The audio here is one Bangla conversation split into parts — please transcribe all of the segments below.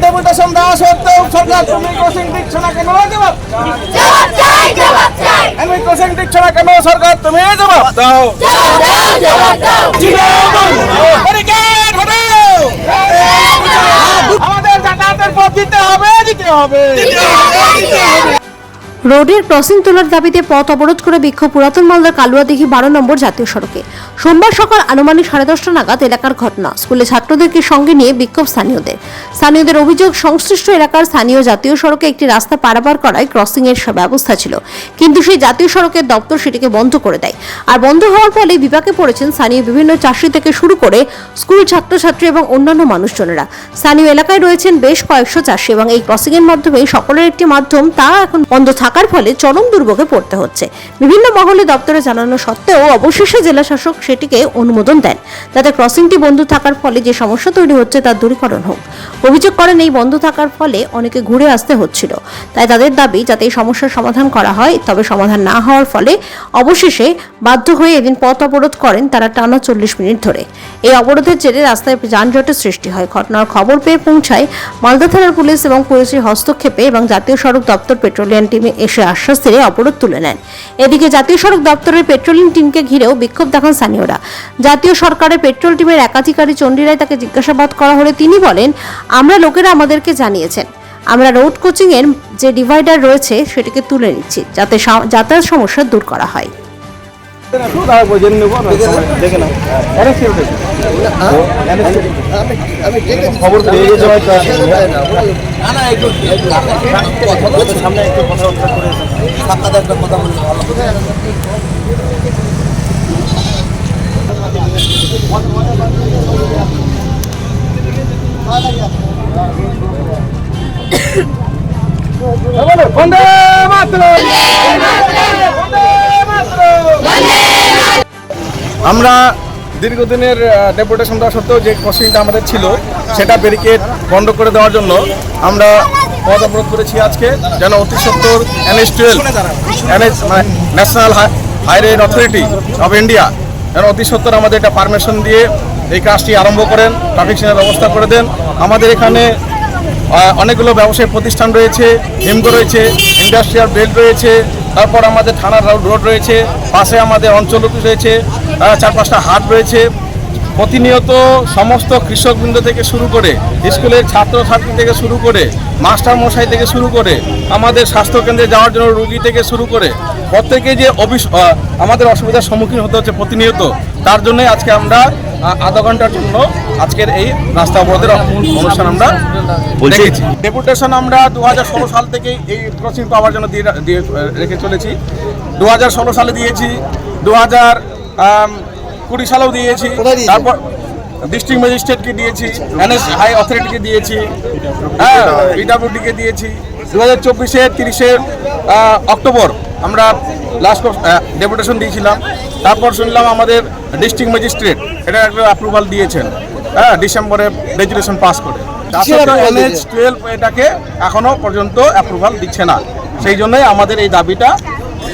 ডেপুটেশন দেওয়া সত্ত্বেও সরকার তুমি ক্রসিং দিচ্ছ না কেন আমি ক্রসিং দিচ্ছ না কেন সরকার তুমি জবাব দাও! আমাদের যাতায়াতের পথ দিতে হবে দিতে হবে। রোডের ক্রসিং তোলার দাবিতে পথ অবরোধ করে বিক্ষোভ পুরাতন মালদার কালুয়াদিঘি বারো নম্বর জাতীয় সড়কে। সোমবার সকাল আনুমানিক সাড়ে দশটা নাগাদ এলাকার ঘটনা। স্কুলে ছাত্রদেরকে সঙ্গে নিয়ে বিক্ষোভ স্থানীয়দের। স্থানীয়দের অভিযোগ, সংশ্লিষ্ট এলাকার স্থানীয় জাতীয় সড়কে একটি রাস্তা পারাপার করায় ক্রসিং এর ব্যবস্থা ছিল। কিন্তু সেই জাতীয় সড়কের দপ্তর সেটিকে বন্ধ করে দেয়। আর বন্ধ হওয়ার ফলে বিপাকে পড়েছেন স্থানীয় বিভিন্ন চাষি থেকে শুরু করে স্কুল ছাত্রছাত্রী এবং অন্যান্য মানুষজনেরা। স্থানীয় এলাকায় রয়েছেন বেশ কয়েকশো চাষি এবং এই ক্রসিং এর মাধ্যমে সকলের একটি মাধ্যম। তা এখন বন্ধ থাকার ফলে চরম দুর্ভোগে পড়তে হচ্ছে। বিভিন্ন মহলে দপ্তরে জানানো সত্ত্বেও অবশেষে জেলা শাসক সেটিকে অনুমোদন দেন। তাতে ক্রসিংটি বন্ধ থাকার ফলে যে সমস্যা তৈরি হচ্ছে তার দূরীকরণ হোক। অভিযোগ করেন এই বন্ধ থাকার ফলে অনেকে ঘুরে আসতে হচ্ছিল। তাই তাদের দাবি, যাতে এই সমস্যার সমাধান করা হয়, তবে সমাধান না হওয়ার ফলে অবশেষে বাধ্য হয়ে এদিন পথ অবরোধ করেন তারা টানা চল্লিশ মিনিট ধরে। এই অবরোধের জেরে রাস্তায় যানজটের সৃষ্টি হয়। ঘটনার খবর পেয়ে পৌঁছায় মালদা থানার পুলিশ এবং পুলিশের হস্তক্ষেপে এবং জাতীয় সড়ক দপ্তর পেট্রোলিয়াম টিমে এসে আশ্বাস দিয়ে অবরোধ তুলে নেন। এদিকে জাতীয় সড়ক দপ্তরের পেট্রোলিং টিমকে ঘিরেও বিক্ষোভ দেখান স্থানীয়রা। জাতীয় সরকারের পেট্রোল টিমের একাধিকারী চণ্ডীরায় তাকে জিজ্ঞাসাবাদ করা হলে তিনি বলেন আমরা লোকেরা আমাদেরকে জানিয়েছেন। আমরা রোড কোচিং এর যে ডিভাইডার রয়েছে, সেটিকে তুলে নিচ্ছি, যাতে যাতায়াত সমস্যা দূর করা হয়। আমরা দীর্ঘদিনের ডেপুটেশন দেওয়া সত্ত্বেও যে ক্রসিংটা আমাদের ছিল, সেটা ব্যারিকেড বন্ধ করে দেওয়ার জন্য আমরা পদ অবরোধ করেছি আজকে, যেন অতি সত্তর NS twelve NS national highway authority of India যেন অতি সত্তর আমাদের এটা পারমিশন দিয়ে এই কাজটি আরম্ভ করেন ট্রাফিক সিগন্যাল ব্যবস্থা করে দেন। আমাদের এখানে অনেকগুলো ব্যবসায়িক প্রতিষ্ঠান রয়েছে, হিমগো রয়েছে ইন্ডাস্ট্রিয়াল বেল্ট রয়েছে, তারপর আমাদের থানার রোড রয়েছে, পাশে আমাদের অঞ্চল রয়েছে চার পাঁচটা হাট রয়েছে প্রতিনিয়ত সমস্ত কৃষকবৃন্দ থেকে শুরু করে স্কুলের ছাত্রছাত্রী থেকে শুরু করে মাস্টার মশাই থেকে শুরু করে আমাদের স্বাস্থ্যকেন্দ্রে যাওয়ার জন্য রুগী থেকে শুরু করে প্রত্যেকে যে আমাদের অসুবিধার সম্মুখীন হতে হচ্ছে প্রতিনিয়ত তার জন্যই আজকে আমরা আধা ঘণ্টার জন্য আজকের এই রাস্তা অবরোধের অনুষ্ঠান আমরা দেখেছি। ডেপুটেশন আমরা দু হাজার ষোলো সাল থেকে এই ক্রসিং পাওয়ার জন্য দিয়ে দিয়ে রেখে চলেছি। দু হাজার ষোলো সালে দিয়েছি। দু হাজার কুড়ি সালেও দিয়েছি। তারপর ডিস্ট্রিক্ট ম্যাজিস্ট্রেটকে দিয়েছি এনএস হাই অথরিটিকে দিয়েছি হ্যাঁ পিডাব্লিউডিকে দিয়েছি। দু হাজার চব্বিশে তিরিশে অক্টোবর আমরা লাস্ট ডেপুটেশন দিয়েছিলাম। তারপর শুনলাম আমাদের ডিস্ট্রিক্ট ম্যাজিস্ট্রেট এটা একটা অ্যাপ্রুভাল দিয়েছেন হ্যাঁ ডিসেম্বরে রেজুলেশন পাস করে। টুয়েলভ এটাকে এখনও পর্যন্ত অ্যাপ্রুভাল দিচ্ছে না। সেই জন্যই আমাদের এই দাবিটা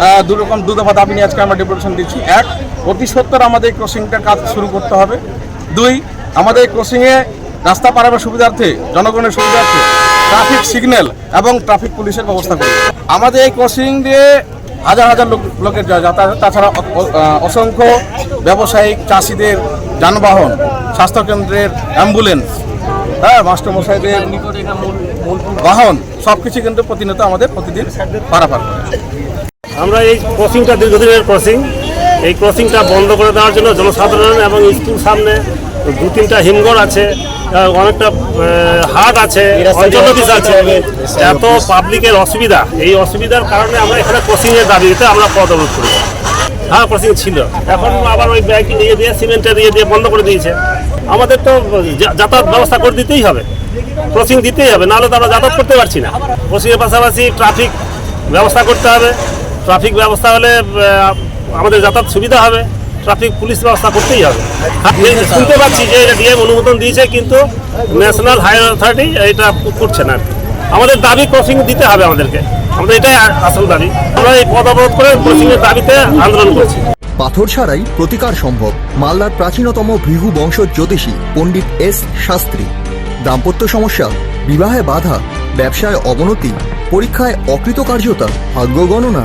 আহ, দু রকম দু দফা দাবি নিয়ে আজকে আমরা ডেপুটেশন দিচ্ছি। এক অতি সত্তর আমাদের এই ক্রসিংটার কাজ শুরু করতে হবে। দুই আমাদের এই ক্রসিংয়ে রাস্তা পারাবার সুবিধার্থে জনগণের সুবিধার্থে ট্রাফিক সিগন্যাল এবং ট্রাফিক পুলিশের ব্যবস্থা করবে। আমাদের এই ক্রসিং দিয়ে হাজার হাজার লোক লোকের যাতায়াত তাছাড়া অসংখ্য ব্যবসায়িক চাষিদের যানবাহন স্বাস্থ্যকেন্দ্রের অ্যাম্বুলেন্স হ্যাঁ মাস্টারমশাইদের বাহন সব কিছু কিন্তু প্রতিনিয়ত আমাদের প্রতিদিন পারাপার করে। আমরা এই ক্রসিংটা দীর্ঘদিনের ক্রসিং এই ক্রসিংটা বন্ধ করে দেওয়ার জন্য জনসাধারণ এবং স্কুল সামনে দু তিনটা হিমঘর আছে অনেকটা হাট আছে অঞ্চল অফিস আছে। এত পাবলিকের অসুবিধা। এই অসুবিধার কারণে আমরা এখানে ক্রসিংয়ের দাবিতে আমরা পদ অবরোধ করি। হ্যাঁ ক্রসিং ছিল। এখন আবার ওই ব্যাগ নিয়ে দিয়ে সিমেন্টটা দিয়ে দিয়ে বন্ধ করে দিয়েছে। আমাদের তো যাতায়াত ব্যবস্থা করে দিতেই হবে। ক্রসিং দিতেই হবে নাহলে তো আমরা যাতায়াত করতে পারছি না। ক্রসিংয়ের পাশাপাশি ট্রাফিক ব্যবস্থা করতে হবে। ট্রাফিক ব্যবস্থা হলে আমাদের যাতায়াত সুবিধা হবে। ট্রাফিক পুলিশ ব্যবস্থা করতেই হবে। শুনতে পাচ্ছি যে এটা ডিএম অনুমোদন দিয়েছে, কিন্তু ন্যাশনাল হাইওয়ে অথরিটি এটা করছে না। আমাদের দাবি ক্রসিং দিতে হবে আমাদেরকে। আমাদের এটাই আসল দাবি। আমরা এই পদ অবরোধ করে ক্রসিংয়ের দাবিতে আন্দোলন করছি। পাথর ছাড়াই প্রতিকার সম্ভব মালদার প্রাচীনতম ভৃগু বংশ জ্যোতিষী পণ্ডিত এস শাস্ত্রী। দাম্পত্য সমস্যা, বিবাহে বাধা, ব্যবসায় অবনতি, পরীক্ষায় অকৃতকার্যতা, ভাগ্য গণনা